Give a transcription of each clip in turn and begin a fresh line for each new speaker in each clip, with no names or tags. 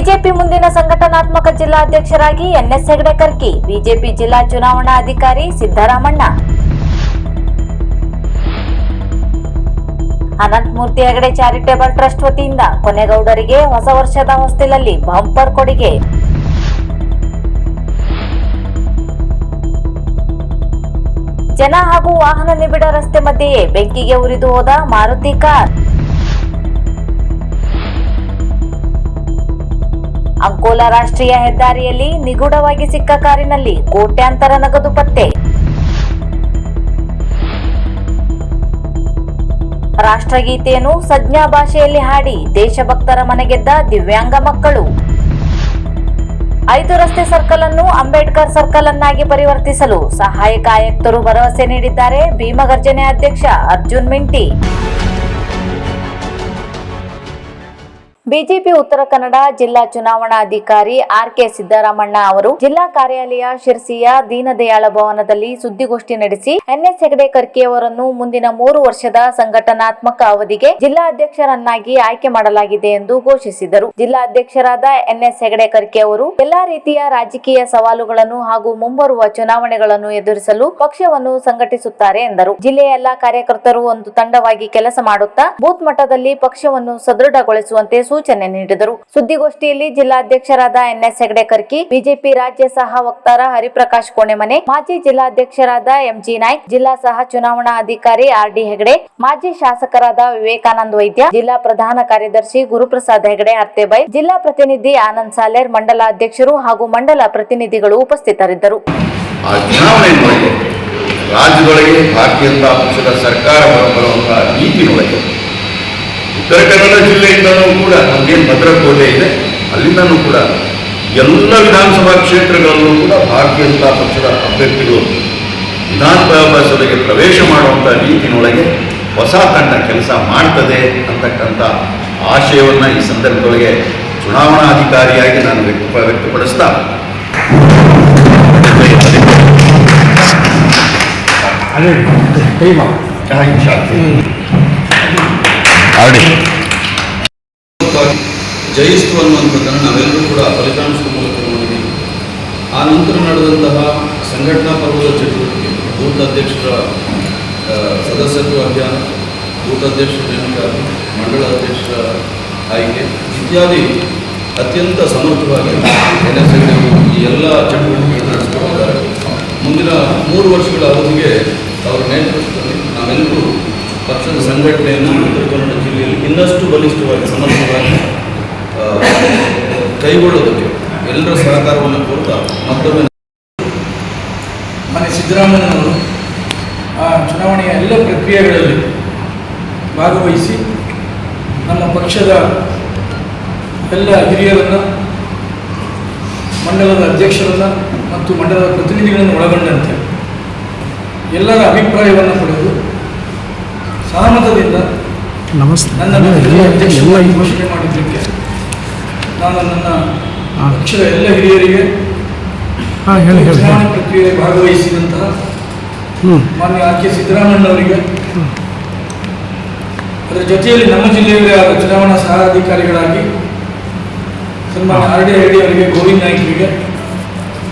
BJP ಮುಂದಿನ ಸಂಘಟನಾತ್ಮಕ ಜಿಲ್ಲಾಧ್ಯಕ್ಷರಾಗಿ ಎನ್ಎಸ್ ಹೆಗಡೆ ಕರ್ಕಿ ಬಿಜೆಪಿ ಜಿಲ್ಲಾ ಚುನಾವಣಾ ಅಧಿಕಾರಿ ಸಿದ್ದರಾಮಣ್ಣ. ಅನಂತಮೂರ್ತಿ ಹೆಗಡೆ ಚಾರಿಟೇಬಲ್ ಟ್ರಸ್ಟ್ ವತಿಯಿಂದ ಕೊನೆಗೌಡರಿಗೆ ಹೊಸ ವರ್ಷದ ಹೊಸ್ತಿಲಲ್ಲಿ ಬಂಪರ್ ಕೊಡುಗೆ. ಜನ ಹಾಗೂ ವಾಹನ ನಿಬಿಡ ರಸ್ತೆ ಮಧ್ಯೆಯೇ ಬೆಂಕಿಗೆ ಉರಿದು ಹೋದ ಮಾರುತಿ ಕಾರ್. ಅಂಕೋಲಾ ರಾಷ್ಟ್ರೀಯ ಹೆದ್ದಾರಿಯಲ್ಲಿ ನಿಗೂಢವಾಗಿ ಸಿಕ್ಕ ಕಾರಿನಲ್ಲಿ ಕೋಟ್ಯಾಂತರ ನಗದು ಪತ್ತೆ. ರಾಷ್ಟ್ರಗೀತೆಯನ್ನು ಸಜ್ಞಾ ಭಾಷೆಯಲ್ಲಿ ಹಾಡಿ ದೇಶಭಕ್ತರ ಮನೆಗೆದ್ದ ದಿವ್ಯಾಂಗ ಮಕ್ಕಳು. ಐದು ರಸ್ತೆ ಸರ್ಕಲ್ ಅನ್ನು ಅಂಬೇಡ್ಕರ್ ಸರ್ಕಲ್ ಅನ್ನಾಗಿ ಪರಿವರ್ತಿಸಲು ಸಹಾಯಕ ಆಯುಕ್ತರು ಭರವಸೆ ನೀಡಿದ್ದಾರೆ ಭೀಮಗರ್ಜನೆ ಅಧ್ಯಕ್ಷ ಅರ್ಜುನ್ ಮಿಂಟಿ. ಬಿಜೆಪಿ ಉತ್ತರ ಕನ್ನಡ ಜಿಲ್ಲಾ ಚುನಾವಣಾ ಅಧಿಕಾರಿ ಆರ್ ಕೆ ಸಿದ್ದರಾಮಣ್ಣ ಅವರು ಜಿಲ್ಲಾ ಕಾರ್ಯಾಲಯ ಶಿರ್ಸಿಯ ದೀನದಯಾಳ ಭವನದಲ್ಲಿ ಸುದ್ದಿಗೋಷ್ಠಿ ನಡೆಸಿ ಎನ್ಎಸ್ ಹೆಗಡೆ ಕರ್ಕಿ ಅವರನ್ನು ಮುಂದಿನ ಮೂರು ವರ್ಷದ ಸಂಘಟನಾತ್ಮಕ ಅವಧಿಗೆ ಜಿಲ್ಲಾ ಅಧ್ಯಕ್ಷರನ್ನಾಗಿ ಆಯ್ಕೆ ಮಾಡಲಾಗಿದೆ ಎಂದು ಘೋಷಿಸಿದರು. ಜಿಲ್ಲಾ ಅಧ್ಯಕ್ಷರಾದ ಎನ್ಎಸ್ ಹೆಗಡೆ ಕರ್ಕಿ ಅವರು ಎಲ್ಲಾ ರೀತಿಯ ರಾಜಕೀಯ ಸವಾಲುಗಳನ್ನು ಹಾಗೂ ಮುಂಬರುವ ಚುನಾವಣೆಗಳನ್ನು ಎದುರಿಸಲು ಪಕ್ಷವನ್ನು ಸಂಘಟಿಸುತ್ತಾರೆ ಎಂದರು. ಜಿಲ್ಲೆಯ ಎಲ್ಲಾ ಕಾರ್ಯಕರ್ತರು ಒಂದು ತಂಡವಾಗಿ ಕೆಲಸ ಮಾಡುತ್ತಾ ಬೂತ್ ಮಟ್ಟದಲ್ಲಿ ಪಕ್ಷವನ್ನು ಸದೃಢಗೊಳಿಸುವಂತೆ ಸೂಚನೆ ನೀಡಿದರು. ಸುದ್ದಿಗೋಷ್ಠಿಯಲ್ಲಿ ಜಿಲ್ಲಾಧ್ಯಕ್ಷರಾದ ಎನ್ಎಸ್ ಹೆಗಡೆ ಕರ್ಕಿ ಬಿಜೆಪಿ ರಾಜ್ಯ ಸಹ ವಕ್ತಾರ ಹರಿಪ್ರಕಾಶ್ ಕೋಣೆಮನೆ, ಮಾಜಿ ಜಿಲ್ಲಾಧ್ಯಕ್ಷರಾದ ಎಂಜಿ ನಾಯ್ಕ್, ಜಿಲ್ಲಾ ಸಹ ಚುನಾವಣಾ ಅಧಿಕಾರಿ ಆರ್ ಡಿ ಹೆಗಡೆ, ಮಾಜಿ ಶಾಸಕರಾದ ವಿವೇಕಾನಂದ್ ವೈದ್ಯ, ಜಿಲ್ಲಾ ಪ್ರಧಾನ ಕಾರ್ಯದರ್ಶಿ ಗುರುಪ್ರಸಾದ್ ಹೆಗಡೆ ಅರ್ತೆಬೈ ಜಿಲ್ಲಾ ಪ್ರತಿನಿಧಿ ಆನಂದ್ ಸಾಲೇರ್, ಮಂಡಲ ಅಧ್ಯಕ್ಷರು ಹಾಗೂ ಮಂಡಲ ಪ್ರತಿನಿಧಿಗಳು ಉಪಸ್ಥಿತರಿದ್ದರು.
ರಾಜ್ಯದೊಳಗೆ ಭಾರತೀಯ ಜನತಾ ಪಕ್ಷದ ಸರ್ಕಾರ ನೀತಿನೊಳಗೆ ಉತ್ತರ ಕನ್ನಡ ಜಿಲ್ಲೆಯಿಂದಲೂ ಕೂಡ ನಮಗೇನು ಭದ್ರಕೋಟೆ ಇದೆ ಅಲ್ಲಿಂದನೂ ಕೂಡ ಎಲ್ಲ ವಿಧಾನಸಭಾ ಕ್ಷೇತ್ರಗಳಲ್ಲೂ ಕೂಡ ಭಾರತೀಯ ಜನತಾ ಪಕ್ಷದ ಅಭ್ಯರ್ಥಿಗಳು ವಿಧಾನಸಭಾ ಸಭೆಗೆ ಪ್ರವೇಶ ಮಾಡುವಂಥ ರೀತಿಯೊಳಗೆ ಹೊಸ ತಂಡ ಕೆಲಸ ಮಾಡ್ತದೆ ಅಂತಕ್ಕಂಥ ಆಶಯವನ್ನು ಈ ಸಂದರ್ಭದೊಳಗೆ ಚುನಾವಣಾಧಿಕಾರಿಯಾಗಿ ನಾನು ವ್ಯಕ್ತ ವ್ಯಕ್ತಪಡಿಸ್ತಾ
ಅದೇ ಟೈಮ್
ಆಡಿ
ಜಯಿಸ್ತು ಅನ್ನುವಂಥದ್ದನ್ನು ನಾವೆಲ್ಲರೂ ಕೂಡ ಫಲಿತಾಂಶದ ಮೂಲಕ ನೋಡಿದ್ದೀವಿ. ಆ ನಂತರ ನಡೆದಂತಹ ಸಂಘಟನಾ ಪರ್ವದ ಚಟುವಟಿಕೆ ಬೂತ್ ಅಧ್ಯಕ್ಷರ ಸದಸ್ಯತ್ವ ಅಭಿಯಾನ ಬೂತ್ ಅಧ್ಯಕ್ಷರ ಮಂಡಳ ಅಧ್ಯಕ್ಷರ ಆಯ್ಕೆ ಇತ್ಯಾದಿ ಅತ್ಯಂತ ಸಮರ್ಥವಾಗಿ ಎನ್ ಎಸ್ ಈ ಎಲ್ಲ ಚಟುವಟಿಕೆಗಳನ್ನು ನಡೆಸಿಕೊಂಡಿದ್ದಾರೆ ಮುಂದಿನ ಮೂರು ವರ್ಷಗಳ ಅವಧಿಗೆ ಅವರ ನೇತೃತ್ವದಲ್ಲಿ ನಾವೆಲ್ಲರೂ ಪಕ್ಷದ ಸಂಘಟನೆಯನ್ನು ಉತ್ತರ ಕನ್ನಡ ಜಿಲ್ಲೆಯಲ್ಲಿ ಇನ್ನಷ್ಟು ಬಲಿಷ್ಠವಾಗಿ ಸಮರ್ಥವಾಗಿ ಕೈಗೊಳ್ಳೋದಕ್ಕೆ ಎಲ್ಲರ ಸಹಕಾರವನ್ನು ಕೋರ್ತಾ ಮತ್ತೊಮ್ಮೆ
ಮನೆ ಸಿದ್ದರಾಮಯ್ಯನವರು ಆ ಚುನಾವಣೆಯ ಎಲ್ಲ ಪ್ರಕ್ರಿಯೆಗಳಲ್ಲಿ ಭಾಗವಹಿಸಿ ನಮ್ಮ ಪಕ್ಷದ ಎಲ್ಲ ಹಿರಿಯರನ್ನು, ಮಂಡಲದ ಅಧ್ಯಕ್ಷರನ್ನು ಮತ್ತು ಮಂಡಲದ ಪ್ರತಿನಿಧಿಗಳನ್ನು ಒಳಗೊಂಡಂತೆ ಎಲ್ಲರ ಅಭಿಪ್ರಾಯವನ್ನು ಪಡೆದು ಸಹಮತದಿಂದ
ನಮಸ್ತೆ.
ನನ್ನನ್ನು ಘೋಷಣೆ ಮಾಡಿದ್ದಕ್ಕೆ ನಾನು ನನ್ನ ಪಕ್ಷದ ಎಲ್ಲ ಹಿರಿಯರಿಗೆ ಚುನಾವಣೆ ಪ್ರಕ್ರಿಯೆ ಭಾಗವಹಿಸಿದಂತಹ ಮಾನ್ಯ ಆರ್ ಕೆ ಸಿದ್ದರಾಮಯ್ಯನವರಿಗೆ ಅದರ ಜೊತೆಯಲ್ಲಿ ನಮ್ಮ ಜಿಲ್ಲೆಯಲ್ಲಿ ಆದ ಚುನಾವಣಾ ಸಹ ಅಧಿಕಾರಿಗಳಾಗಿ ಸನ್ಮಾನ್ಯ ಆರ್ ಡಿ ಐ ಡಿ ಅವರಿಗೆ ಗೋವಿಂದ್ ನಾಯ್ಕರಿಗೆ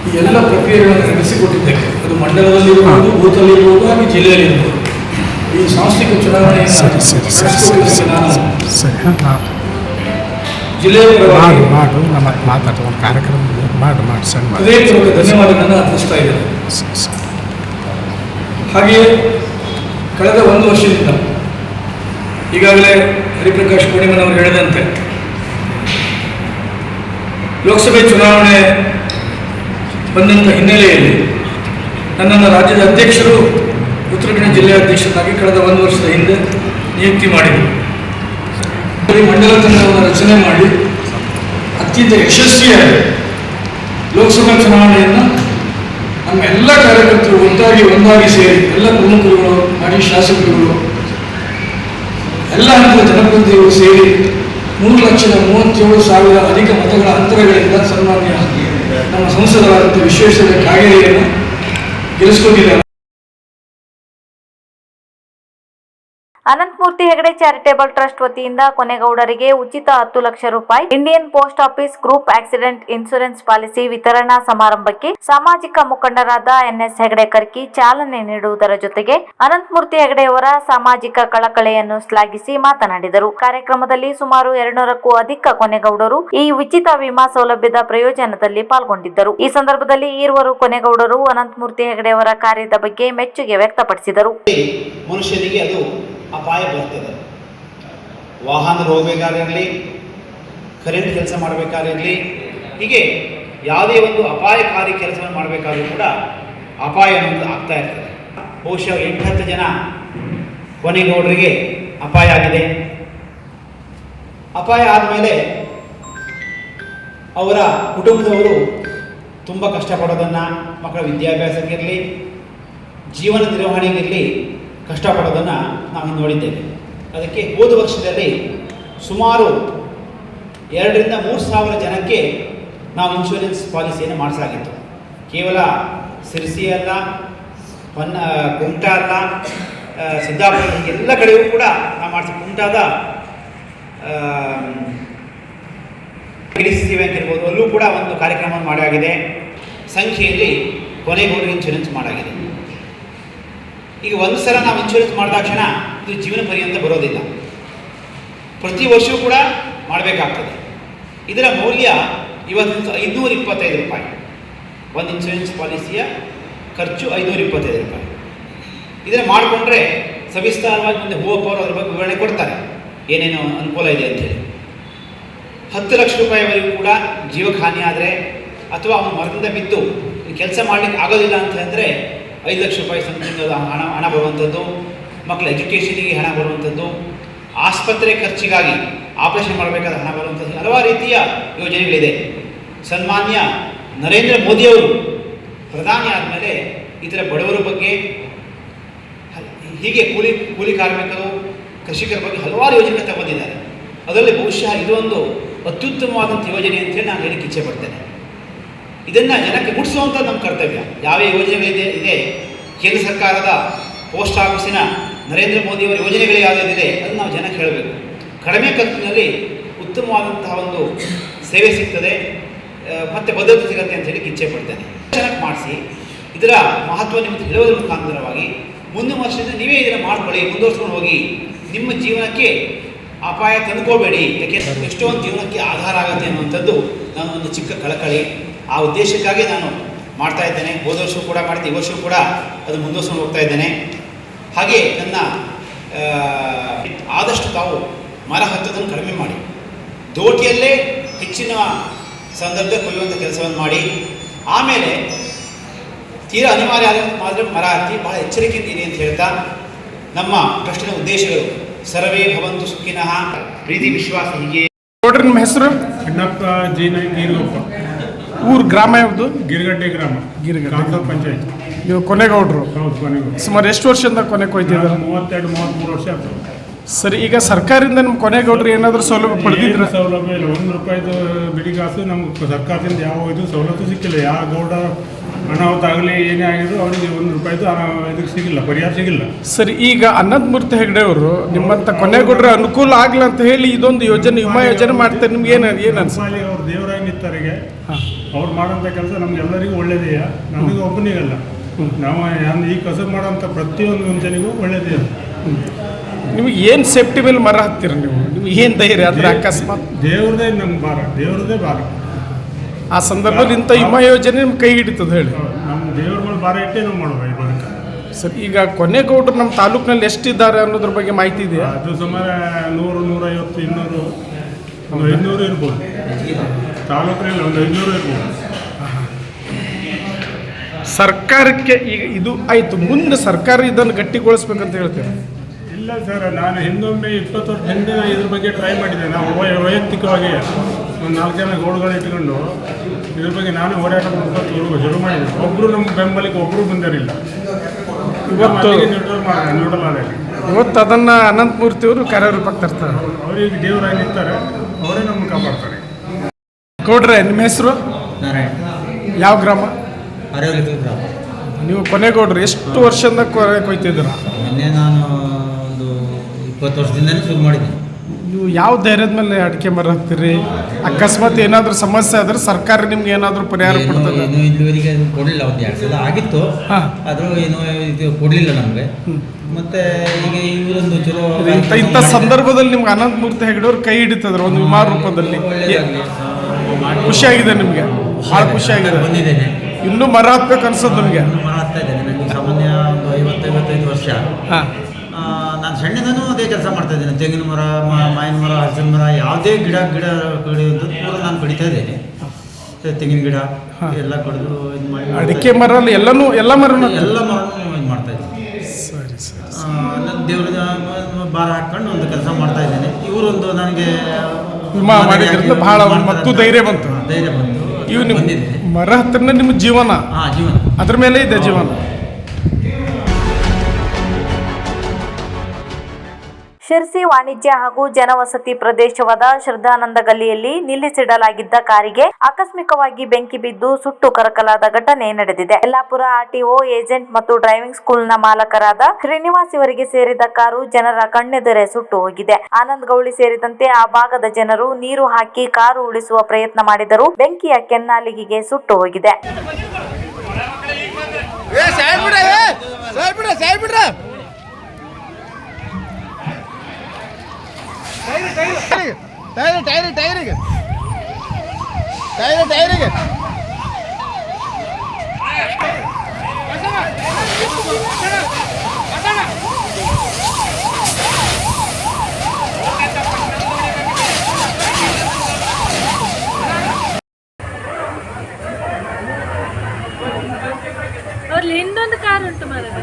ಈ ಎಲ್ಲ ಪ್ರಕ್ರಿಯೆಗಳನ್ನು ನಡೆಸಿಕೊಟ್ಟಿದ್ದಕ್ಕೆ ಅದು ಮಂಡಲದಲ್ಲಿರಬಹುದು ಬೂತಲ್ಲಿರ್ಬೋದು ಹಾಗೆ ಜಿಲ್ಲೆಯಲ್ಲಿರ್ಬೋದು. ಈ ಸಾಂಸ್ಥಿಕ ಚುನಾವಣೆ
ಸರಿ ಸರಿ ಸರಿ ಸರಿ ಸರಿ ಹಾಂ
ಜಿಲ್ಲೆಯ
ಮಾಡು ಮಾಡು ನಮ್ಮ ಹತ್ರ ಒಂದು ಕಾರ್ಯಕ್ರಮ. ಮಾಡು ಮಾಡಿ
ಹೃದಯಪೂರ್ವಕ ಧನ್ಯವಾದಗಳನ್ನು ಅರ್ಪಿಸ್ತಾ ಇದ್ದೇನೆ. ಹಾಗೆಯೇ ಕಳೆದ ಒಂದು ವರ್ಷದಿಂದ ಈಗಾಗಲೇ ಹರಿಪ್ರಕಾಶ್ ಪೂರ್ಣಿಮನವರು ಹೇಳಿದಂತೆ ಲೋಕಸಭೆ ಚುನಾವಣೆ ಬಂದಂಥ ಹಿನ್ನೆಲೆಯಲ್ಲಿ ನನ್ನನ್ನು ರಾಜ್ಯದ ಅಧ್ಯಕ್ಷರು ಉತ್ತರ ಕನ್ನಡ ಜಿಲ್ಲೆಯ ಅಧ್ಯಕ್ಷರಾಗಿ ಕಳೆದ ಒಂದು ವರ್ಷದ ಹಿಂದೆ ನಿಯುಕ್ತಿ ಮಾಡಿದರು. ಮಂಡಲ ತಂಡವನ್ನು ರಚನೆ ಮಾಡಿ ಅತ್ಯಂತ ಯಶಸ್ವಿಯಾಗಿ ಲೋಕಸಭಾ ಚುನಾವಣೆಯನ್ನು ನಮ್ಮ ಎಲ್ಲ ಕಾರ್ಯಕರ್ತರು ಒಂದಾಗಿ ಒಂದಾಗಿ ಸೇರಿ ಎಲ್ಲ ಪ್ರಮುಖರುಗಳು ಮಾಜಿ ಶಾಸಕರುಗಳು, ಎಲ್ಲ ಹಂತದ ಜನಪ್ರತಿನಿಧಿಗಳು ಸೇರಿ ಮೂರು ಲಕ್ಷದ ಮೂವತ್ತೇಳು ಸಾವಿರ ಅಧಿಕ ಮತಗಳ ಅಂತರಗಳಿಂದ ಸನ್ಮಾನ್ಯ ನಮ್ಮ ಸಂಸದರಾದಂಥ ವಿಶ್ವೇಶ್ವರ ಕಾಗೇರಿಯನ್ನು ಗೆಲ್ಲಿಸ್ಕೊಂಡಿದ್ದಾರೆ.
ಅನಂತಮೂರ್ತಿ ಹೆಗಡೆ ಚಾರಿಟೇಬಲ್ ಟ್ರಸ್ಟ್ ವತಿಯಿಂದ ಕೊನೆಗೌಡರಿಗೆ ಉಚಿತ ಹತ್ತು ಲಕ್ಷ ರೂಪಾಯಿ, Indian post office group accident insurance policy ವಿತರಣಾ ಸಮಾರಂಭಕ್ಕೆ ಸಾಮಾಜಿಕ ಮುಖಂಡರಾದ ಎನ್ಎಸ್ ಹೆಗಡೆ ಕರ್ಕಿ ಚಾಲನೆ ನೀಡುವುದರ ಜೊತೆಗೆ ಅನಂತಮೂರ್ತಿ ಹೆಗಡೆಯವರ ಸಾಮಾಜಿಕ ಕಳಕಳೆಯನ್ನು ಶ್ಲಾಘಿಸಿ ಮಾತನಾಡಿದರು. ಕಾರ್ಯಕ್ರಮದಲ್ಲಿ ಸುಮಾರು ಎರಡ್ನೂರಕ್ಕೂ ಅಧಿಕ ಕೊನೆಗೌಡರು ಈ ಉಚಿತ ವಿಮಾ ಸೌಲಭ್ಯದ ಪ್ರಯೋಜನದಲ್ಲಿ ಪಾಲ್ಗೊಂಡಿದ್ದರು. ಈ ಸಂದರ್ಭದಲ್ಲಿ ಇರುವರು ಕೊನೆಗೌಡರು ಅನಂತಮೂರ್ತಿ ಹೆಗಡೆಯವರ ಕಾರ್ಯದ ಬಗ್ಗೆ ಮೆಚ್ಚುಗೆ ವ್ಯಕ್ತಪಡಿಸಿದರು.
ಮನುಷ್ಯನಿಗೆ ಅದು ಅಪಾಯ ಬರ್ತದೆ. ವಾಹನದಲ್ಲಿ ಹೋಗಬೇಕಾಗಿರಲಿ, ಕರೆಂಟ್ ಕೆಲಸ ಮಾಡಬೇಕಾಗಿರಲಿ, ಹೀಗೆ ಯಾವುದೇ ಒಂದು ಅಪಾಯಕಾರಿ ಕೆಲಸವನ್ನು ಮಾಡಬೇಕಾದ್ರೂ ಕೂಡ ಅಪಾಯ ಅನ್ನೋದು ಆಗ್ತಾ ಇರ್ತದೆ. ಬಹುಶಃ ಎಂಟು ಹತ್ತು ಜನ ಕೊನೆಗೌಡರಿಗೆ ಅಪಾಯ ಆಗಿದೆ. ಅಪಾಯ ಆದಮೇಲೆ ಅವರ ಕುಟುಂಬದವರು ತುಂಬ ಕಷ್ಟಪಡೋದನ್ನು, ಮಕ್ಕಳ ವಿದ್ಯಾಭ್ಯಾಸಕ್ಕಿರಲಿ, ಜೀವನ ನಿರ್ವಹಣೆಗಿರಲಿ ಕಷ್ಟಪಡೋದನ್ನು ನಾವು ನೋಡಿದ್ದೇವೆ. ಅದಕ್ಕೆ ಹೋದ ವರ್ಷದಲ್ಲಿ ಸುಮಾರು ಎರಡರಿಂದ ಮೂರು ಸಾವಿರ ಜನಕ್ಕೆ ನಾವು ಇನ್ಶೂರೆನ್ಸ್ ಪಾಲಿಸಿಯನ್ನು ಮಾಡಿಸಲಾಗಿತ್ತು. ಕೇವಲ ಸಿರಿಸಿ ಅಲ್ಲ ಹೊನ್ನ ಕುಮಟ ಅಲ್ಲ ಸಿದ್ದಾಪುರ ಎಲ್ಲ ಕಡೆಯೂ ಕೂಡ ನಾವು ಮಾಡಿಸಿ, ಕುಮಟಾದ ಡಿ ಸಿ ಇರ್ಬೋದು, ಅಲ್ಲೂ ಕೂಡ ಒಂದು ಕಾರ್ಯಕ್ರಮವನ್ನು ಮಾಡಾಗಿದೆ ಸಂಖ್ಯೆಯಲ್ಲಿ ಕೊನೆಗೂ ಇನ್ಶೂರೆನ್ಸ್ ಮಾಡಾಗಿದೆ ಈಗ ಒಂದು ಸಲ ನಾವು ಇನ್ಶೂರೆನ್ಸ್ ಮಾಡಿದಾಕ್ಷಣ ಇದು ಜೀವನ ಪರ್ಯಂತ ಬರೋದಿಲ್ಲ. ಪ್ರತಿ ವರ್ಷವೂ ಕೂಡ ಮಾಡಬೇಕಾಗ್ತದೆ. ಇದರ ಮೌಲ್ಯ ಇವತ್ತು ಐನೂರ ಇಪ್ಪತ್ತೈದು ರೂಪಾಯಿ. ಒಂದು ಇನ್ಶೂರೆನ್ಸ್ ಪಾಲಿಸಿಯ ಖರ್ಚು ಐನೂರ ಇಪ್ಪತ್ತೈದು ರೂಪಾಯಿ. ಇದನ್ನು ಮಾಡಿಕೊಂಡ್ರೆ ಸವಿಸ್ತಾರವಾಗಿ ಮುಂದೆ ಹೋಗೋರು ಅದ್ರ ಬಗ್ಗೆ ವಿವರಣೆ ಕೊಡ್ತಾರೆ. ಏನೇನು ಅನುಕೂಲ ಇದೆ ಅಂತೇಳಿ ಹತ್ತು ಲಕ್ಷ ರೂಪಾಯಿವರೆಗೂ ಕೂಡ ಜೀವಕ್ಕೆ ಹಾನಿ ಆದರೆ ಅಥವಾ ಅವನು ಮರದಿಂದ ಬಿದ್ದು ಕೆಲಸ ಮಾಡಲಿಕ್ಕೆ ಆಗೋದಿಲ್ಲ ಅಂತ ಐದು ಲಕ್ಷ ರೂಪಾಯಿ ಸಮಥಿಂಗ್ ಹಣ ಹಣ ಬರುವಂಥದ್ದು, ಮಕ್ಕಳ ಎಜುಕೇಷನಿಗೆ ಹಣ ಬರುವಂಥದ್ದು, ಆಸ್ಪತ್ರೆ ಖರ್ಚಿಗಾಗಿ ಆಪರೇಷನ್ ಮಾಡಬೇಕಾದ ಹಣ ಬರುವಂಥದ್ದು, ಹಲವಾರು ರೀತಿಯ ಯೋಜನೆಗಳಿದೆ. ಸನ್ಮಾನ್ಯ ನರೇಂದ್ರ ಮೋದಿಯವರು ಪ್ರಧಾನಿ ಆದಮೇಲೆ ಇತರ ಬಡವರ ಬಗ್ಗೆ, ಹೀಗೆ ಕೂಲಿ ಕೂಲಿ ಕಾರ್ಮಿಕರು, ಕೃಷಿಕರ ಬಗ್ಗೆ ಹಲವಾರು ಯೋಜನೆ ತಗೊಂಡಿದ್ದಾರೆ. ಅದರಲ್ಲಿ ಬಹುಶಃ ಇದೊಂದು ಅತ್ಯುತ್ತಮವಾದಂಥ ಯೋಜನೆ ಅಂತೇಳಿ ನಾನು ಹೇಳಿಕೆ ಇಚ್ಛೆ ಪಡ್ತೇನೆ. ಇದನ್ನು ಜನಕ್ಕೆ ಮುಟ್ಟಿಸುವಂಥ ನಮ್ಮ ಕರ್ತವ್ಯ. ಯಾವ ಯೋಜನೆಗಳಿದೆ, ಇದೆ? ಕೇಂದ್ರ ಸರ್ಕಾರದ ಪೋಸ್ಟ್ ಆಫೀಸಿನ ನರೇಂದ್ರ ಮೋದಿಯವರ ಯೋಜನೆಗಳು ಯಾವುದಿದೆ ಅದನ್ನು ನಾವು ಜನಕ್ಕೆ ಹೇಳಬೇಕು. ಕಡಿಮೆ ಖರ್ಚಿನಲ್ಲಿ ಉತ್ತಮವಾದಂತಹ ಒಂದು ಸೇವೆ ಸಿಗ್ತದೆ ಮತ್ತು ಭದ್ರತೆ ಸಿಗುತ್ತೆ ಅಂತ ಹೇಳಿ ಇಚ್ಛೆ ಪಡ್ತೇನೆ. ಚೆನ್ನಾಗಿ ಮಾಡಿಸಿ, ಇದರ ಮಹತ್ವ ನಿಮಗೆ ಹೇಳುವುದರ ಮುಖಾಂತರವಾಗಿ ಮುಂದಿನ ವರ್ಷದಿಂದ ನೀವೇ ಇದನ್ನು ಮಾಡ್ಕೊಳ್ಳಿ, ಮುಂದುವರ್ಸ್ಕೊಂಡು ಹೋಗಿ. ನಿಮ್ಮ ಜೀವನಕ್ಕೆ ಅಪಾಯ ತಂದುಕೋಬೇಡಿ ಯಾಕೆ ಎಷ್ಟೊಂದು ಜೀವನಕ್ಕೆ ಆಧಾರ ಆಗುತ್ತೆ ಅನ್ನುವಂಥದ್ದು ನಾನು ಒಂದು ಚಿಕ್ಕ ಕಳಕಳಿ. ಆ ಉದ್ದೇಶಕ್ಕಾಗಿ ನಾನು ಮಾಡ್ತಾ ಇದ್ದೇನೆ. ಹೋದ ವರ್ಷವೂ ಕೂಡ ಮಾಡ್ತೀನಿ. ಈ ವರ್ಷವೂ ಕೂಡ ಅದು ಮುಂದುವರ್ಸ್ಕೊಂಡು ಹೋಗ್ತಾ ಇದ್ದೇನೆ. ಹಾಗೆ ನನ್ನ ಆದಷ್ಟು ತಾವು ಮರ ಹತ್ತೋದನ್ನು ಕಡಿಮೆ ಮಾಡಿ. ದೋಟಿಯಲ್ಲೇ ಹೆಚ್ಚಿನ ಸಂದರ್ಭದಲ್ಲಿ ಕೊಯ್ಯುವಂಥ ಕೆಲಸವನ್ನು ಮಾಡಿ. ಆಮೇಲೆ ತೀರಾ ಅನಿವಾರ್ಯ ಆದ ಮಾತ್ರ ಮರ ಹತ್ತಿ ಭಾಳ ಎಚ್ಚರಿಕೆ ಇರಿ ಅಂತ ಹೇಳ್ತಾ ನಮ್ಮ ಟ್ರಸ್ಟಿನ ಉದ್ದೇಶಗಳು. ಸರ್ವೇ ಭವಂತು ಸುಖಿನಃ. ಪ್ರೀತಿ ವಿಶ್ವಾಸ ಹೀಗೆ.
ನೋಡ್ರಿ ನಿಮ್ಮ ಹೆಸರು?
ಅಣ್ಣಪ್ಪ ಜೈನ ಗೀರ್ಗೊಪ್ಪ
ಊರು ಗ್ರಾಮ ಯಾವುದು?
ಗಿರಿಗಡ್ಡೆ ಗ್ರಾಮ.
ಗಿರಿಗಡ್ಡೆ.
ಪಂಚಾಯತ್.
ನೀವು ಕೊನೆಗೌಡರು.
ಹೌದು ಕೊನೆಗೌಡ
ಸುಮಾರು ಎಷ್ಟು ವರ್ಷದಿಂದ ಕೊನೆಗೆ ಕೊಯ್ತಿದ್ದಾರೆ?
ಮೂವತ್ತೆರಡು ಮೂವತ್ತ್ಮೂರು ವರ್ಷ ಆಯ್ತು.
ಸರಿ ಈಗ ಸರ್ಕಾರದಿಂದ ನಮ್ಮ ಕೊನೆಗೌಡ್ರಿ ಏನಾದರೂ ಸೌಲಭ್ಯ ಪಡೆದಿದ್ರೆ?
ಸೌಲಭ್ಯ ಇಲ್ಲ ಒಂದು ರೂಪಾಯಿದು ಬಿಡಿಗಾಸು ನಮ್ಗೆ ಸರ್ಕಾರದಿಂದ ಯಾವ ಇದು ಸವಲತ್ತು ಸಿಕ್ಕಿಲ್ಲ. ಯಾವ ಗೌಡ ಅನಾಹುತ ಆಗಲಿ ಏನೇ ಆಗಿದ್ರು ಅವರಿಗೆ ಒಂದು ರೂಪಾಯಿದು ಇದಕ್ಕೆ ಸಿಗಿಲ್ಲ ಪರಿಹಾರ ಸಿಗಿಲ್ಲ.
ಸರಿ ಈಗ ಅನಂತಮೂರ್ತಿ ಹೆಗಡೆ ಅವರು ನಿಮ್ಮಂತ ಕೊನೆಗೌಡ್ರ ಅನುಕೂಲ ಆಗ್ಲಿ ಅಂತ ಹೇಳಿ ಇದೊಂದು ಯೋಜನೆ ವಿಮಾ ಯೋಜನೆ ಮಾಡ್ತಾರೆ ನಿಮ್ಗೆ ಏನು ಏನು
ನಮ್ಮಲ್ಲಿ ಅವ್ರು ದೇವರಾಗಿ ನಿಂತವರಿಗೆ ಅವ್ರು ಮಾಡೋಂಥ ಕೆಲಸ ನಮ್ಗೆಲ್ಲರಿಗೂ ಒಳ್ಳೇದೆಯಾ ನಮಗೆ ಒಬ್ಬನಿಗಲ್ಲ. ನಾವು ಈ ಕಸ ಮಾಡೋಂಥ ಪ್ರತಿಯೊಂದು ಮನುಷ್ಯನಿಗೂ ಒಳ್ಳೇದೇ
ನಿಮಗೆ ಏನು ಸೇಫ್ಟಿ ಮೇಲೆ ಮರ ಹತ್ತಿರ ನೀವು? ನಿಮ್ಗೆ ಏನು ಧೈರ್ಯ? ಅಂದ್ರೆ ಅಕಸ್ಮಾತ್?
ದೇವ್ರದೇ ನಮ್ಗೆ ಭಾರ. ದೇವ್ರದೇ ಭಾರ.
ಆ ಸಂದರ್ಭದಲ್ಲಿ ಇಂಥ ವಿಮಾ ಯೋಜನೆ ನಿಮ್ಗೆ ಕೈ ಹಿಡಿತದೆ ಹೇಳಿ.
ನಮ್ಮ ದೇವ್ರುಗಳು ಭಾರ ಇಟ್ಟೆ ನಾವು ಬದುಕ.
ಸರಿ ಈಗ ಕೊನೆಗೌಡರು ನಮ್ಮ ತಾಲೂಕಿನಲ್ಲಿ ಎಷ್ಟಿದ್ದಾರೆ ಅನ್ನೋದ್ರ ಬಗ್ಗೆ ಮಾಹಿತಿ ಇದೆ
ಅದು ಸುಮಾರು ನೂರು ನೂರೈವತ್ತು ಇನ್ನೂರು ಒಂದು ಐನೂರು ಇರ್ಬೋದು. ತಾಲೂಕಿನಲ್ಲಿ ಒಂದು ಐನೂರು ಇರ್ಬೋದು.
ಸರ್ಕಾರಕ್ಕೆ ಈಗ ಇದು ಆಯಿತು. ಮುಂದೆ ಸರ್ಕಾರ ಇದನ್ನು ಗಟ್ಟಿಗೊಳಿಸ್ಬೇಕಂತ ಹೇಳ್ತೇವೆ
ಇಲ್ಲ ಸರ್ ನಾನು ಹಿಂದೊಮ್ಮೆ ಇಪ್ಪತ್ತು ವರ್ಷ ಹಿಂದೆ ಇದ್ರ ಬಗ್ಗೆ ಟ್ರೈ ಮಾಡಿದ್ದೆ ನಾವು ವೈಯಕ್ತಿಕವಾಗಿ ಒಂದು ನಾಲ್ಕು ಜನ ಗೋಡುಗಳು ಇಟ್ಕೊಂಡು ಇದ್ರ ಬಗ್ಗೆ ನಾನು ಹೋರಾಟ ಮಾಡ್ಕೊಂಡು ಶುರು- ಮಾಡಿದೆ. ಮಾಡಿದ್ದೆ ಒಬ್ಬರು ನಮ್ಮ ಬೆಂಬಲಕ್ಕೆ ಒಬ್ಬರು ಬಂದಿರಲಿಲ್ಲ
ಇವತ್ತು
ನ್ಯೂಟ್ರಲ್ ಮಾಡಿ ನ್ಯೂಟ್ರಲ್ ಆದಾಗ
ಇವತ್ತು ಅದನ್ನು ಅನಂತಮೂರ್ತಿ ಅವರು ಕಾರ್ಯರೂಪಕ್ಕೆ ತರ್ತಾರೆ.
ಅವ್ರಿಗೆ ದೇವರಾಗಿ ನಿಂತಾರೆ ಅವರೇ ನಮ್ಮ ಕಾಪಾಡ್ತಾರೆ.
ಕೊಡ್ರೆ ನಿಮ್ಮ ಹೆಸರು?
ನಾರಾಯಣ.
ಯಾವ ಗ್ರಾಮ?
ಆರೋಗ್ಯ ಗ್ರಾಮ.
ನೀವು ಕೊನೆಗೌಡ್ರು ಎಷ್ಟು ವರ್ಷದಿಂದ ಕೊನೆ ಕೊಯ್ತಿದ್ದೀರ?
ನಿನ್ನೆ ನಾನು ಇಪ್ಪತ್ತು ವರ್ಷದಿಂದನೇ ಶುರು ಮಾಡಿದ್ದೀನಿ.
ನೀವು ಯಾವ ಧೈರ್ಯದ ಮೇಲೆ ಅಡಿಕೆ ಮರ ಹಾಕ್ತೀರಿ ಅಕಸ್ಮಾತ್ ಏನಾದರೂ ಸಮಸ್ಯೆ ಆದ್ರೆ ಸರ್ಕಾರ ನಿಮ್ಗೆ ಏನಾದರೂ ಪರಿಹಾರ ಕೊಡ್ತದೆ?
ಏನು ಇಲ್ಲಿವರೆಗೆ ಅದು ಕೊಡಲಿಲ್ಲ ಒಂದು ಎರಡು ಸಲ ಆಗಿತ್ತು.
ಹಾಂ.
ಆದರೂ ಏನು ಇದು ಕೊಡಲಿಲ್ಲ ನಮಗೆ. ಮತ್ತೆ ಈಗ ಇವರೊಂದು ಚಲೋ
ಇಂಥ ಇಂಥ ಸಂದರ್ಭದಲ್ಲಿ ನಿಮ್ಗೆ ಅನಂತ ಮೂರ್ತಿ ಹೆಗಡೆಯವ್ರು ಕೈ ಹಿಡಿತದ್ರು ಒಂದು ವಿಮಾನ ರೂಪದಲ್ಲಿ?
ಒಳ್ಳೆಯದಾಗಲಿ
ಖುಷಿಯಾಗಿದೆ ನಿಮಗೆ? ಭಾಳ ಖುಷಿಯಾಗಿದೆ.
ಬಂದಿದ್ದೇನೆ.
ಇನ್ನೂ ಮರ ಹಾಕ್ಬೇಕು ಅನ್ಸೋದು ನಿಮಗೆ
ಮರ ಹತ್ತಾ ಇದ್ದೇನೆ. ನನಗೆ ಸಾಮಾನ್ಯ ಒಂದು ಐವತ್ತು ಐವತ್ತೈದು ವರ್ಷ.
ಹಾಂ.
ಸಣ್ಣದನ್ನು ಅದೇ ಕೆಲಸ ಮಾಡ್ತಾ ಇದ್ದೇನೆ. ತೆಂಗಿನ ಮರ ಮಾವಿನ ಮರ ಹಸಿನ ಮರ ಯಾವುದೇ ಗಿಡ ಗಿಡ ಕಡಿಯೋದು ಪೂರ ನಾನು ಕಡಿತಾ ಇದ್ದೇನೆ. ತೆಂಗಿನ ಗಿಡ ಎಲ್ಲ ಕಡಿದು ಇದು ಮಾಡಿ
ಅಡಿಕೆ ಮರ ಎಲ್ಲನೂ ಎಲ್ಲ ಮರ
ಎಲ್ಲ ಮರನೂ ಇದು ಮಾಡ್ತಾ ಇದ್ದೀನಿ.
ಸರಿ ಸರಿ
ನನ್ನ ದೇವ್ರ ಭಾರ ಹಾಕೊಂಡು ಒಂದು ಕೆಲಸ ಮಾಡ್ತಾ ಇದ್ದೇನೆ. ಇವರೊಂದು ನನಗೆ
ಬಹಳ ಒಂದು ಮತ್ತು ಧೈರ್ಯ ಬಂತು.
ಧೈರ್ಯ ಬಂತು.
ಇವು ನಿಮ್ಮ ಮರ ಹತ್ರನೇ ನಿಮ್ಮ ಜೀವನ.
ಹಾಂ ಜೀವನ.
ಅದ್ರ ಮೇಲೆ ಇದೆ ಜೀವನ.
ಶಿರ್ಸಿ ವಾಣಿಜ್ಯ ಹಾಗೂ ಜನವಸತಿ ಪ್ರದೇಶವಾದ ಶ್ರದ್ಧಾನಂದ ಗಲ್ಲಿಯಲ್ಲಿ ನಿಲ್ಲಿಸಿಡಲಾಗಿದ್ದ ಕಾರಿಗೆ ಆಕಸ್ಮಿಕವಾಗಿ ಬೆಂಕಿ ಬಿದ್ದು ಸುಟ್ಟು ಕರಕಲಾದ ಘಟನೆ ನಡೆದಿದೆ. ಯಲ್ಲಾಪುರ ಆರ್ಟಿಒ ಏಜೆಂಟ್ ಮತ್ತು ಡ್ರೈವಿಂಗ್ ಸ್ಕೂಲ್ನ ಮಾಲಕರಾದ ಶ್ರೀನಿವಾಸ್ ಇವರಿಗೆ ಸೇರಿದ ಕಾರು ಜನರ ಕಣ್ಣೆದುರೆ ಸುಟ್ಟು ಹೋಗಿದೆ. ಆನಂದ್ ಗೌಳಿ ಸೇರಿದಂತೆ ಆ ಭಾಗದ ಜನರು ನೀರು ಹಾಕಿ ಕಾರು ಉಳಿಸುವ ಪ್ರಯತ್ನ ಮಾಡಿದರೂ ಬೆಂಕಿಯ ಕೆನ್ನಾಲಿಗೆಗೆ ಸುಟ್ಟು ಹೋಗಿದೆ.
ಅವ್ರಲ್ಲಿ ಇನ್ನೊಂದು ಕಾರ್ ಉಂಟು ಮರದ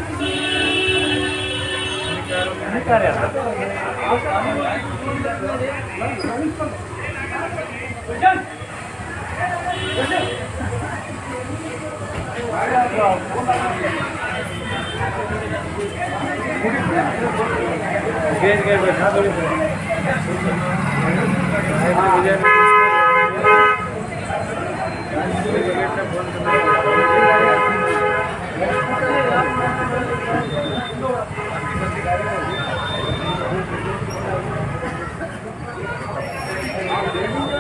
घेर घेर बैठा थोड़ी फोन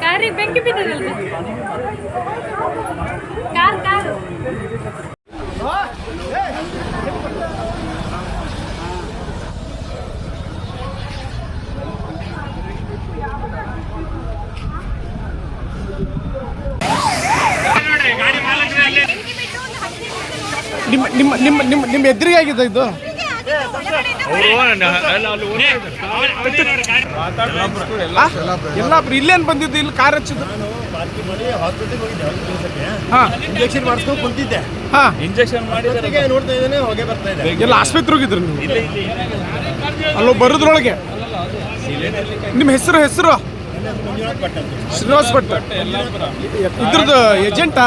ಕಾರಿಗೆ ಬೆಂಕಿ ಬಿದ್ದದಲ್ರಿ ಕಾರ್ ಕಾರು
ನಿಮ್ಮ ನಿಮ್ಮ ನಿಮ್ಮ ನಿಮ್ಮ ನಿಮ್ಮ ಎದುರಿಗೆ ಆಗಿದೆ ಇದು ಆ? ಯಲ್ಲಾಪುರ ಇಲ್ಲೇನು ಬಂದಿದ್ದು? ಇಲ್ಲಿ ಕಾರ್ ಹಚ್ಚಿದ್ರು ಹಾಂ.
ಇಂಜೆಕ್ಷನ್ ಮಾಡಿಸ್ಕೊಂಡು ಕುಂತಿದ್ದೆ.
ಹಾಂ.
ಅದಕ್ಕೆ ನೋಡ್ತಾ ಇದ್ದೇನೆ ಹೊಗೆ ಬರ್ತಾ ಇದೆ.
ಎಲ್ಲ ಆಸ್ಪತ್ರೆ ಹೋಗಿದ್ರು ನೀವು? ಅಲ್ಲೋ ಬರೋದ್ರೊಳಗೆ? ನಿಮ್ಮ ಹೆಸರು ಹೆಸರು? ಶ್ರೀನಿವಾಸ್ ಭಟ್. ಇದ್ರದ್ದು ಏಜೆಂಟಾ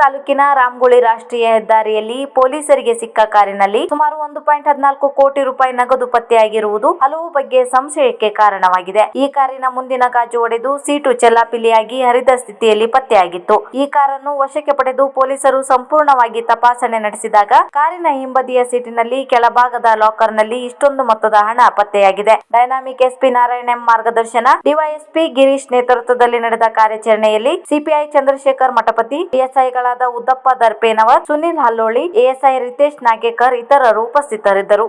ತಾಲೂಕಿನ ರಾಮಗುಳಿ ರಾಷ್ಟ್ರೀಯ ಹೆದ್ದಾರಿಯಲ್ಲಿ ಪೊಲೀಸರಿಗೆ ಸಿಕ್ಕ ಕಾರಿನಲ್ಲಿ ಸುಮಾರು ಒಂದು ಪಾಯಿಂಟ್ ಹದಿನಾಲ್ಕು ಕೋಟಿ ರೂಪಾಯಿ ನಗದು ಪತ್ತೆಯಾಗಿರುವುದು ಹಲವು ಬಗ್ಗೆ ಸಂಶಯಕ್ಕೆ ಕಾರಣವಾಗಿದೆ. ಈ ಕಾರಿನ ಮುಂದಿನ ಗಾಜು ಒಡೆದು ಸೀಟು ಚೆಲ್ಲಾಪಿಲಿಯಾಗಿ ಹರಿದ ಸ್ಥಿತಿಯಲ್ಲಿ ಪತ್ತೆಯಾಗಿತ್ತು. ಈ ಕಾರನ್ನು ವಶಕ್ಕೆ ಪಡೆದು ಪೊಲೀಸರು ಸಂಪೂರ್ಣವಾಗಿ ತಪಾಸಣೆ ನಡೆಸಿದಾಗ ಕಾರಿನ ಹಿಂಬದಿಯ ಸೀಟಿನಲ್ಲಿ ಕೆಳಭಾಗದ ಲಾಕರ್ನಲ್ಲಿ ಇಷ್ಟೊಂದು ಮೊತ್ತದ ಹಣ ಪತ್ತೆಯಾಗಿದೆ. ಡೈನಾಮಿಕ್ ಎಸ್ಪಿ ನಾರಾಯಣ ಎಂ ಮಾರ್ಗದರ್ಶನ, ಡಿವೈಎಸ್ಪಿ ಗಿರೀಶ್ ನೇತೃತ್ವದಲ್ಲಿ ನಡೆದ ಕಾರ್ಯಾಚರಣೆಯಲ್ಲಿ ಸಿಪಿಐ ಚಂದ್ರಶೇಖರ್ ಮಠಪತಿ ಪಿಎಸ್ಐಗಳಾದ ಉದ್ದಪ್ಪ ದರ್ಪೇನವರ್ ಸುನಿಲ್ ಹಲ್ಲೋಳಿ ಎಎಸ್ಐ ರಿತೇಶ್ ನಾಗೇಕರ್ ಇತರರು ಉಪಸ್ಥಿತರಿದ್ದರು.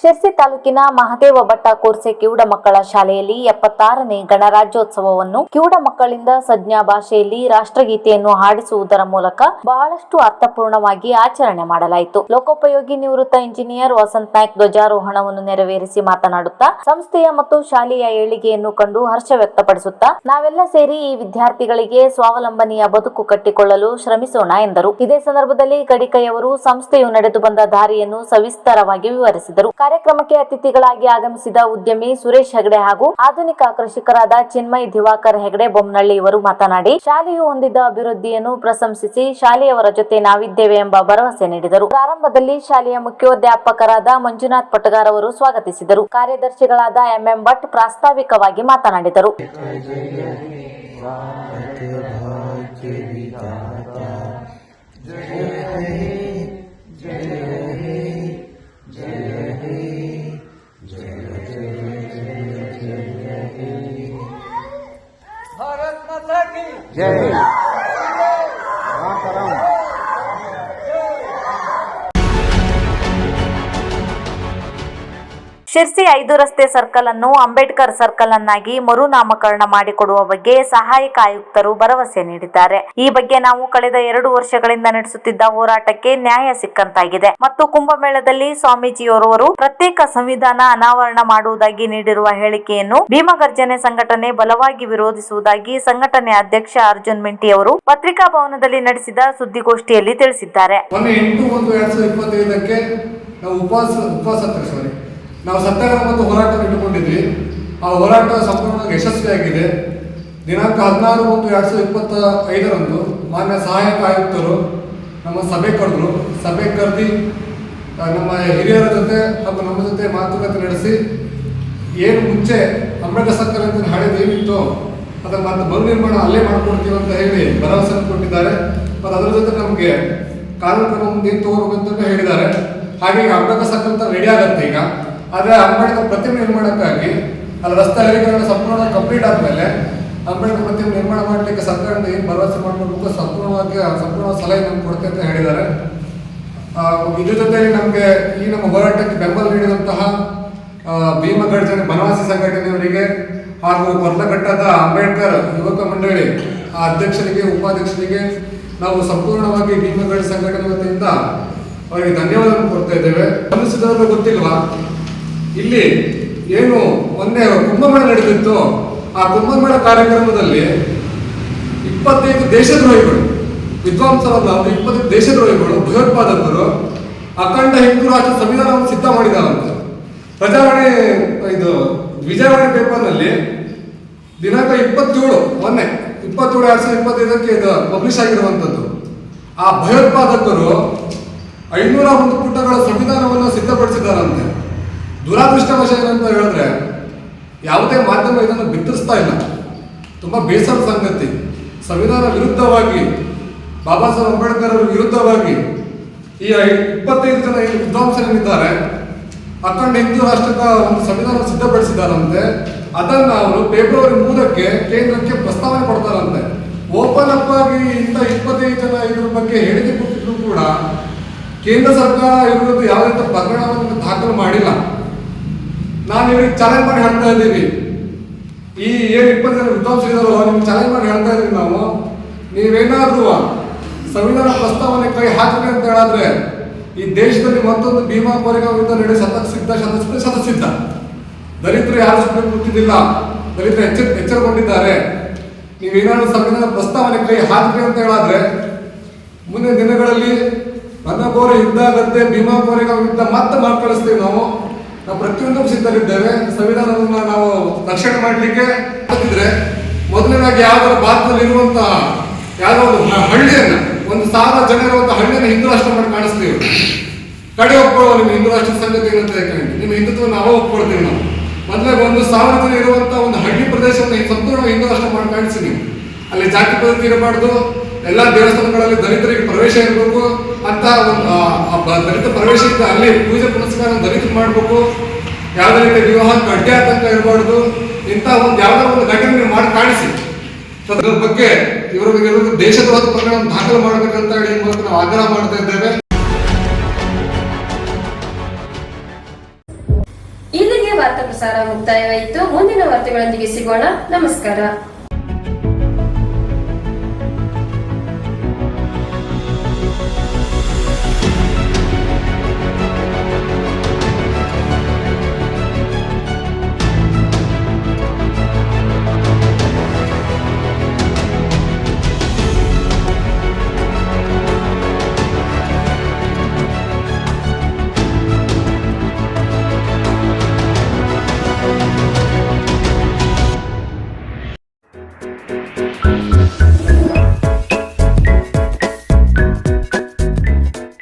ಶಿರ್ಸಿ ತಾಲೂಕಿನ ಮಹದೇವ ಭಟ್ಟ ಕೋರ್ಸೆ ಕಿವುಡ ಮಕ್ಕಳ ಶಾಲೆಯಲ್ಲಿ ಎಪ್ಪತ್ತಾರನೇ ಗಣರಾಜ್ಯೋತ್ಸವವನ್ನು ಕಿವುಡ ಮಕ್ಕಳಿಂದ ಸಂಜ್ಞಾ ಭಾಷೆಯಲ್ಲಿ ರಾಷ್ಟ್ರಗೀತೆಯನ್ನು ಹಾಡಿಸುವುದರ ಮೂಲಕ ಬಹಳಷ್ಟು ಅರ್ಥಪೂರ್ಣವಾಗಿ ಆಚರಣೆ ಮಾಡಲಾಯಿತು. ಲೋಕೋಪಯೋಗಿ ನಿವೃತ್ತ ಇಂಜಿನಿಯರ್ ವಸಂತ್ ನಾಯ್ಕ್ ಧ್ವಜಾರೋಹಣವನ್ನು ನೆರವೇರಿಸಿ ಮಾತನಾಡುತ್ತಾ, ಸಂಸ್ಥೆಯ ಮತ್ತು ಶಾಲೆಯ ಏಳಿಗೆಯನ್ನು ಕಂಡು ಹರ್ಷ ವ್ಯಕ್ತಪಡಿಸುತ್ತಾ, ನಾವೆಲ್ಲ ಸೇರಿ ಈ ವಿದ್ಯಾರ್ಥಿಗಳಿಗೆ ಸ್ವಾವಲಂಬನೆಯ ಬದುಕು ಕಟ್ಟಿಕೊಳ್ಳಲು ಶ್ರಮಿಸೋಣ ಎಂದರು. ಇದೇ ಸಂದರ್ಭದಲ್ಲಿ ಗಡಿಕೈಯವರು ಸಂಸ್ಥೆಯು ನಡೆದು ಬಂದ ದಾರಿಯನ್ನು ಸವಿಸ್ತಾರವಾಗಿ ವಿವರಿಸಿದರು. ಕಾರ್ಯಕ್ರಮಕ್ಕೆ ಅತಿಥಿಗಳಾಗಿ ಆಗಮಿಸಿದ ಉದ್ಯಮಿ ಸುರೇಶ್ ಹೆಗಡೆ ಹಾಗೂ ಆಧುನಿಕ ಕೃಷಿಕರಾದ ಚಿನ್ಮಯ್ ದಿವಾಕರ್ ಹೆಗಡೆ ಬೊಮ್ಮನಳ್ಳಿ ಇವರು ಮಾತನಾಡಿ, ಶಾಲೆಯು ಹೊಂದಿದ್ದ ಅಭಿವೃದ್ಧಿಯನ್ನು ಪ್ರಶಂಸಿಸಿ ಶಾಲೆಯವರ ಜೊತೆ ನಾವಿದ್ದೇವೆ ಎಂಬ ಭರವಸೆ ನೀಡಿದರು. ಪ್ರಾರಂಭದಲ್ಲಿ ಶಾಲೆಯ ಮುಖ್ಯೋಧ್ಯಾಪಕರಾದ ಮಂಜುನಾಥ್ ಪಟಗಾರ್ ಅವರು ಸ್ವಾಗತಿಸಿದರು. ಕಾರ್ಯದರ್ಶಿಗಳಾದ ಎಂಎಂ ಭಟ್ ಪ್ರಾಸ್ತಾವಿಕವಾಗಿ ಮಾತನಾಡಿದರು. Yeah. ಶಿರ್ಸಿ ಐದು ರಸ್ತೆ ಸರ್ಕಲ್ ಅನ್ನು ಅಂಬೇಡ್ಕರ್ ಸರ್ಕಲ್ ಅನ್ನಾಗಿ ಮರುನಾಮಕರಣ ಮಾಡಿಕೊಡುವ ಬಗ್ಗೆ ಸಹಾಯಕ ಆಯುಕ್ತರು ಭರವಸೆ ನೀಡಿದ್ದಾರೆ. ಈ ಬಗ್ಗೆ ನಾವು ಕಳೆದ ಎರಡು ವರ್ಷಗಳಿಂದ ನಡೆಸುತ್ತಿದ್ದ ಹೋರಾಟಕ್ಕೆ ನ್ಯಾಯ ಸಿಕ್ಕಂತಾಗಿದೆ. ಮತ್ತು ಕುಂಭಮೇಳದಲ್ಲಿ ಸ್ವಾಮೀಜಿಯವರವರು ಪ್ರತ್ಯೇಕ ಸಂವಿಧಾನ ಅನಾವರಣ ಮಾಡುವುದಾಗಿ ನೀಡಿರುವ ಹೇಳಿಕೆಯನ್ನು ಭೀಮಗರ್ಜನೆ ಸಂಘಟನೆ ಬಲವಾಗಿ ವಿರೋಧಿಸುವುದಾಗಿ ಸಂಘಟನೆ ಅಧ್ಯಕ್ಷ ಅರ್ಜುನ್ ಮಿಂಟಿ ಅವರು ಪತ್ರಿಕಾ ಭವನದಲ್ಲಿ ನಡೆಸಿದ ಸುದ್ದಿಗೋಷ್ಠಿಯಲ್ಲಿ ತಿಳಿಸಿದ್ದಾರೆ.
ನಾವು ಸತ್ಯಾಗ್ರಹ ಮತ್ತು ಹೋರಾಟ ಇಟ್ಟುಕೊಂಡಿದ್ವಿ. ಆ ಹೋರಾಟ ಸಂಪೂರ್ಣವಾಗಿ ಯಶಸ್ವಿಯಾಗಿದೆ. ದಿನಾಂಕ ಹದಿನಾರು ಒಂದು ಎರಡು ಸಾವಿರದ ಇಪ್ಪತ್ತ ಐದರಂದು ಮಾನ್ಯ ಸಹಾಯಕ ಆಯುಕ್ತರು ನಮ್ಮ ಸಭೆ ಕರೆದರು. ಸಭೆ ಕರೆದಿ ನಮ್ಮ ಹಿರಿಯರ ಜೊತೆ ಹಾಗೂ ನಮ್ಮ ಜೊತೆ ಮಾತುಕತೆ ನಡೆಸಿ, ಏನು ಮುಂಚೆ ಅಂಬೇಡ್ಕರ್ ಸರ್ಕಾರ ಅಂತ ಹಳೇದು ಏನಿತ್ತು ಅದನ್ನು ಮತ್ತೆ ಮರು ನಿರ್ಮಾಣ ಅಲ್ಲೇ ಮಾಡ್ಕೊಡ್ತೀವಿ ಅಂತ ಹೇಳಿ ಭರವಸೆ ಕೊಟ್ಟಿದ್ದಾರೆ. ಮತ್ತು ಅದರ ಜೊತೆ ನಮಗೆ ಕಾನೂನು ಮುಂದೆ ಏನು ತಗೋಬೇಕು ಅಂತ ಹೇಳಿದ್ದಾರೆ. ಹಾಗೆ ಈಗ ಅಂಬೇಡ್ಕರ್ ಸರ್ಕಲ್ ಅಂತ ರೆಡಿ ಆಗುತ್ತೆ ಈಗ. ಆದರೆ ಅಂಬೇಡ್ಕರ್ ಪ್ರತಿಮೆ ನಿರ್ಮಾಣಕ್ಕಾಗಿ ಅಲ್ಲಿ ರಸ್ತೆ ಅಗಲೀಕರಣ ಸಂಪೂರ್ಣ ಕಂಪ್ಲೀಟ್ ಆದಮೇಲೆ ಅಂಬೇಡ್ಕರ್ ಪ್ರತಿಮೆ ನಿರ್ಮಾಣ ಮಾಡಲಿಕ್ಕೆ ಸರ್ಕಾರದಿಂದ ಏನು ಭರವಸೆ ಮಾಡಬೇಕು ಸಂಪೂರ್ಣವಾಗಿ ಸಂಪೂರ್ಣ ಸಲಹೆ ನಮ್ಗೆ ಕೊಡುತ್ತೆ ಅಂತ ಹೇಳಿದ್ದಾರೆ. ಇದ್ರ ಜೊತೆಯಲ್ಲಿ ನಮಗೆ ಈ ನಮ್ಮ ಹೋರಾಟಕ್ಕೆ ಬೆಂಬಲ ನೀಡಿದಂತಹ ಭೀಮ ಗರ್ಜನೆ ಬನವಾಸಿ ಸಂಘಟನೆಯವರಿಗೆ ಹಾಗೂ ಕೊರ್ಲಘಟ್ಟದ ಅಂಬೇಡ್ಕರ್ ಯುವಕ ಮಂಡಳಿ ಆ ಅಧ್ಯಕ್ಷರಿಗೆ, ಉಪಾಧ್ಯಕ್ಷರಿಗೆ ನಾವು ಸಂಪೂರ್ಣವಾಗಿ ಭೀಮಗಡ ಸಂಘಟನೆ ವತಿಯಿಂದ ಅವರಿಗೆ ಧನ್ಯವಾದವನ್ನು ಕೊಡ್ತಾ ಇದ್ದೇವೆ. ಗಮನಿಸಿದವರು ಗೊತ್ತಿಲ್ವಾ? ಇಲ್ಲಿ ಏನು ಮೊನ್ನೆ ಕುಂಭಮೇಳ ನಡೆದಿತ್ತು. ಆ ಕುಂಭಮೇಳ ಕಾರ್ಯಕ್ರಮದಲ್ಲಿ ಇಪ್ಪತ್ತೈದು ದೇಶದ್ರೋಹಿಗಳು ವಿದ್ವಾಂಸರಲ್ಲ ಅವರು ಇಪ್ಪತ್ತೈದು ದೇಶದ್ರೋಹಿಗಳು, ಭಯೋತ್ಪಾದಕರು, ಅಖಂಡ ಹಿಂದೂ ರಾಷ್ಟ್ರ ಸಂವಿಧಾನವನ್ನು ಸಿದ್ಧ ಮಾಡಿದಾರಂತೆ ಪ್ರಜಾವಾಣಿ ಇದು ವಿಜಯವಾಣಿ ಪೇಪರ್ನಲ್ಲಿ ದಿನಾಂಕ ಇಪ್ಪತ್ತೇಳು, ಮೊನ್ನೆ ಇಪ್ಪತ್ತೇಳು ಎರಡು ಸಾವಿರದ ಇಪ್ಪತ್ತೈದಕ್ಕೆ ಇದು ಪಬ್ಲಿಷ್ ಆಗಿರುವಂಥದ್ದು. ಆ ಭಯೋತ್ಪಾದಕರು ಐನೂರ ಒಂದು ಪುಟಗಳ ಸಂವಿಧಾನವನ್ನು ಸಿದ್ಧಪಡಿಸಿದಾರಂತೆ ದುರಾದೃಷ್ಟವಶ ಏನಂತ ಹೇಳಿದ್ರೆ ಯಾವುದೇ ಮಾಧ್ಯಮ ಇದನ್ನು ಬಿತ್ತರಿಸ್ತಾ ಇಲ್ಲ. ತುಂಬ ಬೇಸರ ಸಂಗತಿ. ಸಂವಿಧಾನ ವಿರುದ್ಧವಾಗಿ, ಬಾಬಾ ಸಾಹೇಬ್ ಅಂಬೇಡ್ಕರ್ ಅವರ ವಿರುದ್ಧವಾಗಿ ಈ ಇಪ್ಪತ್ತೈದು ಜನ ಏನು ವಿದ್ವಾಂಸರೇನಿದ್ದಾರೆ ಅಖಂಡ ಹಿಂದೂ ರಾಷ್ಟ್ರದ ಒಂದು ಸಂವಿಧಾನ ಸಿದ್ಧಪಡಿಸಿದಾರಂತೆ ಅದನ್ನು ಅವರು ಫೆಬ್ರವರಿ ಮೂರಕ್ಕೆ ಕೇಂದ್ರಕ್ಕೆ ಪ್ರಸ್ತಾವನೆ ಕೊಡ್ತಾರಂತೆ. ಓಪನ್ ಅಪ್ ಆಗಿ ಇಂಥ ಇಪ್ಪತ್ತೈದು ಜನ ಇದ್ರ ಬಗ್ಗೆ ಹೇಳಿಕೆ ಕೊಟ್ಟಿದ್ರು ಕೂಡ ಕೇಂದ್ರ ಸರ್ಕಾರ ಇವರದ್ದು ಯಾವ ರೀತಿ ಪ್ರಕರಣವನ್ನು ದಾಖಲು ಮಾಡಿಲ್ಲ. ನಾನು ಇವ್ರಿಗೆ ಚಾಲೆಂಜ್ ಮಾಡಿ ಹೇಳ್ತಾ ಇದ್ದೀವಿ ಈ ಏನು ಇಪ್ಪತ್ತು ಜನ ನಿಮ್ಗೆ ಚಾಲೆಂಜ್ ಮಾಡಿ ಹೇಳ್ತಾ ಇದ್ದೀವಿ ನಾವು. ನೀವೇನಾದ್ರೂ ಸಂವಿಧಾನ ಪ್ರಸ್ತಾವನೆ ಕೈ ಹಾಕಿದೆ ಅಂತ ಹೇಳಾದ್ರೆ, ಈ ದೇಶದಲ್ಲಿ ಮತ್ತೊಂದು ಭೀಮಾ ಕೋರಿಕಾ ವಿರುದ್ಧ ನಡೆಯ ಶತ ಸಿದ್ಧ ಶತಸಿದ್ಧ ಶತಸಿದ್ಧ. ದಲಿತರು ಯಾರು ಸುಮ್ಮನೆ ಕೂತಿದ್ದಿಲ್ಲ, ದಲಿತರು ಎಚ್ಚರ ಎಚ್ಚರಗೊಂಡಿದ್ದಾರೆ. ನೀವೇನಾದ್ರೂ ಸಂವಿಧಾನ ಪ್ರಸ್ತಾವನೆ ಕೈ ಹಾಕಿದೆ ಅಂತ ಹೇಳಾದ್ರೆ, ಮುಂದಿನ ದಿನಗಳಲ್ಲಿ ಗೋರೆ ಯುದ್ಧ ಗದ್ದೆ ಭೀಮಾ ಕೋರಿಕಾ ಯುದ್ಧ ಮತ್ತೆ ಮಾರ್ಪಡಿಸ್ತೀವಿ ನಾವು. ನಾವು ಪ್ರತಿಯೊಂದು ಸಿದ್ಧರಿದ್ದೇವೆ. ಸಂವಿಧಾನವನ್ನು ನಾವು ರಕ್ಷಣೆ ಮಾಡಲಿಕ್ಕೆ ಇದ್ರೆ ಮೊದಲನೇದಾಗಿ ಯಾವ್ದಾರ ಭಾರತದಲ್ಲಿ ಇರುವಂತಹ ಯಾವುದೋ ಒಂದು ಹಳ್ಳಿಯನ್ನು, ಒಂದು ಸಾವಿರ ಜನ ಇರುವಂತಹ ಹಳ್ಳಿಯನ್ನು ಹಿಂದೂ ರಾಷ್ಟ್ರ ಮಾಡಿ ಕಾಣಿಸ್ತೀವಿ. ಕಡೆ ಒಪ್ಕೊಳ್ಳುವ ನಿಮ್ಮ ಹಿಂದೂ ರಾಷ್ಟ್ರ ಸಂಗತಿ ಏನಂತ ಹೇಳ್ಕೊಂಡು ನಿಮ್ಮ ಹಿಂದುತ್ವ ನಾವೇ ಒಪ್ಕೊಳ್ತೀವಿ ನಾವು. ಮೊದಲೇ ಒಂದು ಸಾವಿರ ಜನ ಇರುವಂತಹ ಒಂದು ಹಳ್ಳಿ ಪ್ರದೇಶವನ್ನು ಸಂಪೂರ್ಣ ಹಿಂದೂ ರಾಷ್ಟ್ರ ಮಾಡಿ ಕಾಣಿಸಿ ಅಲ್ಲಿ ಜಾತಿ ಪದ್ಧತಿ ಇರಬಾರ್ದು. ಎಲ್ಲ ದೇವಸ್ಥಾನಗಳಲ್ಲಿ ದಲಿತರಿಗೆ ಪ್ರವೇಶ ಇರಬೇಕು. ಅಂತ ಒಂದು ದಲಿತ ಪ್ರವೇಶ ಇದ್ದ ಅಲ್ಲಿ ಪೂಜೆ ಪುನಸ್ಕಾರ ದಲಿತ ಮಾಡಬೇಕು. ಯಾವುದೇ ರೀತಿಯ ವಿವಾಹಕ್ಕೆ ಅಡ್ಡಿ ಆತಂಕ ಇರಬಾರ್ದು. ಇಂಥ ಒಂದು ಯಾವುದೋ ಒಂದು ಘಟನೆ ನೀವು ಮಾಡಿ ಕಾಣಿಸಿ. ಅದರ ಬಗ್ಗೆ ಇವರ ವಿರುದ್ಧ ದೇಶದ್ರೋಹದ ಪ್ರಕರಣ ದಾಖಲು ಮಾಡಬೇಕಂತ ಹೇಳಿ ಮೂಲಕ ನಾವು ಆಗ್ರಹ ಮಾಡ್ತಾ ಇದ್ದೇವೆ.
ಮುಕ್ತಾಯವಾಯಿತು. ಮುಂದಿನ ವಾರ್ತೆಗಳೊಂದಿಗೆ ಸಿಗೋಣ. ನಮಸ್ಕಾರ.